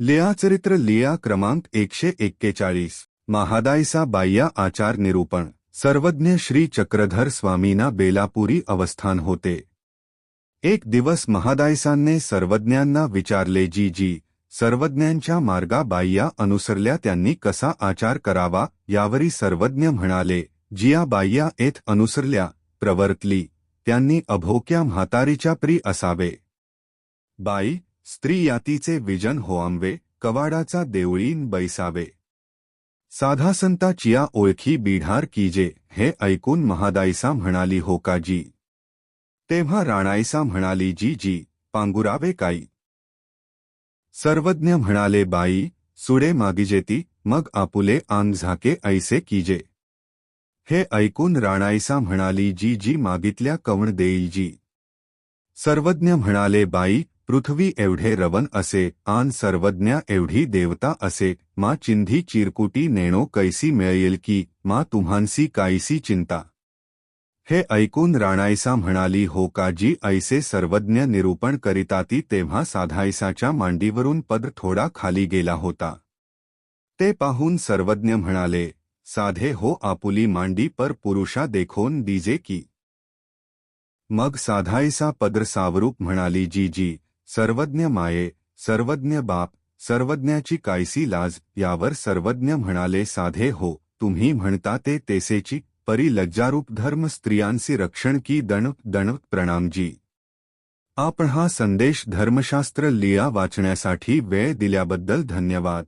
लियाचरित्र लिया क्रमांक एकशे एक्केचाळीस. महादायसा बाह्या आचार निरूपण. सर्वज्ञ श्री चक्रधर स्वामींना बेलापुरी अवस्थान होते. एक दिवस महादायसांनी सर्वज्ञांना विचारले, जी जी, सर्वज्ञांच्या मार्गा बाह्या अनुसरल्या त्यांनी कसा आचार करावा यावरी सर्वज्ञ म्हणाले, जिया बाह्या येथ अनुसरल्या, प्रवर्तली, त्यांनी अभोक्या म्हातारीच्या प्री असावे. बाई स्त्री यातीचे विजन होआंबे कवाडाचा देवळीन बैसावे. साधा संता चिया ओळखी बिढार कीजे हे ऐकून महादाईसा म्हणाली हो का जी तेव्हा राणाईसा म्हणाली जी जी पांगुरावे काई. सर्वज्ञ म्हणाले बाई सुडे मागिजेती मग आपुले आंग झाके ऐसे कीजे. हे ऐकून राणाईसा म्हणाली जी जी मागितल्या कवण देई जी सर्वज्ञ म्हणाले बाई पृथ्वी एवढे रवन असे, आन सर्वज्ञा एवढी देवता असे, मा चिंधी चिरकुटी नेणो कैसी मिळेल की, मा तुम्हांसी कायसी चिंता. हे ऐकून राणाईसा म्हणाली, हो का जी ऐसे सर्वज्ञ निरूपण करीताती तेव्हा साधायसाच्या मांडीवरून पद थोडा खाली गेला होता. ते पाहून सर्वज्ञ म्हणाले, साधे हो आपुली मांडी पर पुरुषा देखोन दीजे की मग साधायसा पद्र सावरूप म्हणाली, जी जी सर्वज्ञ माये सर्वज्ञ बाप सर्वज्ञाची कायसी लाज, यावर सर्वज्ञ म्हणाले, साधे हो, तुम्ही म्हणता ते तेसेची, परी लज्जारूप धर्म स्त्रियांसी रक्षण की दण दण प्रणाम जी आपण हा संदेश धर्मशास्त्र लिया वाचण्यासाठी वेळ दिल्याबद्दल धन्यवाद.